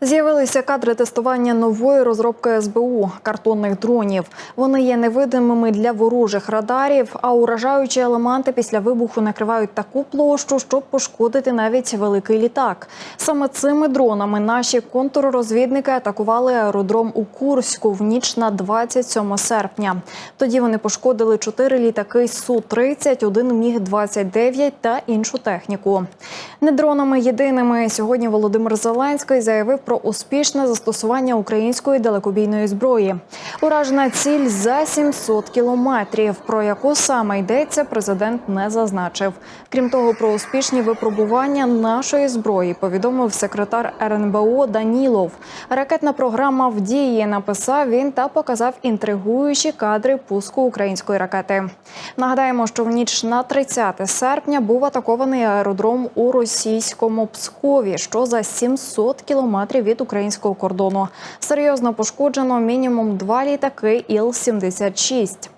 З'явилися кадри тестування нової розробки СБУ картонних дронів. Вони є невидимими для ворожих радарів, а уражаючі елементи після вибуху накривають таку площу, щоб пошкодити навіть великий літак. Саме цими дронами наші контррозвідники атакували аеродром у Курську в ніч на 27 серпня. Тоді вони пошкодили чотири літаки су 30 один міг 29 та іншу техніку. Не дронами єдиними сьогодні Володимир Зеленський заявив про успішне застосування української далекобійної зброї. Уражена ціль за 700 кілометрів. Про яку саме йдеться, президент не зазначив. Крім того, про успішні випробування нашої зброї повідомив секретар РНБО Данілов. Ракетна програма в дії написав він та показав інтригуючі кадри пуску української ракети. Нагадаємо, що в ніч на 30 серпня був атакований аеродром у російському Пскові, що за 700 кілометрів від українського кордону. Серйозно пошкоджено мінімум два літаки Іл-76.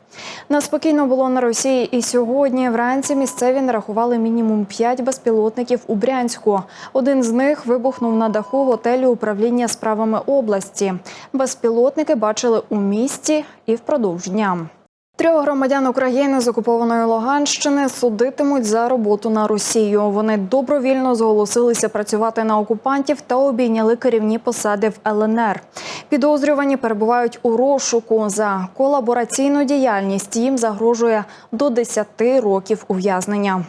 Неспокійно було на Росії і сьогодні. Вранці місцеві нарахували мінімум 5 безпілотників у Брянську. Один з них вибухнув на даху готелю управління справами області. Безпілотники бачили у місті і впродовж дня. Трьох громадян України з окупованої Луганщини судитимуть за роботу на Росію. Вони добровільно зголосилися працювати на окупантів та обійняли керівні посади в ЛНР. Підозрювані перебувають у розшуку за колабораційну діяльність. Їм загрожує до 10 років ув'язнення.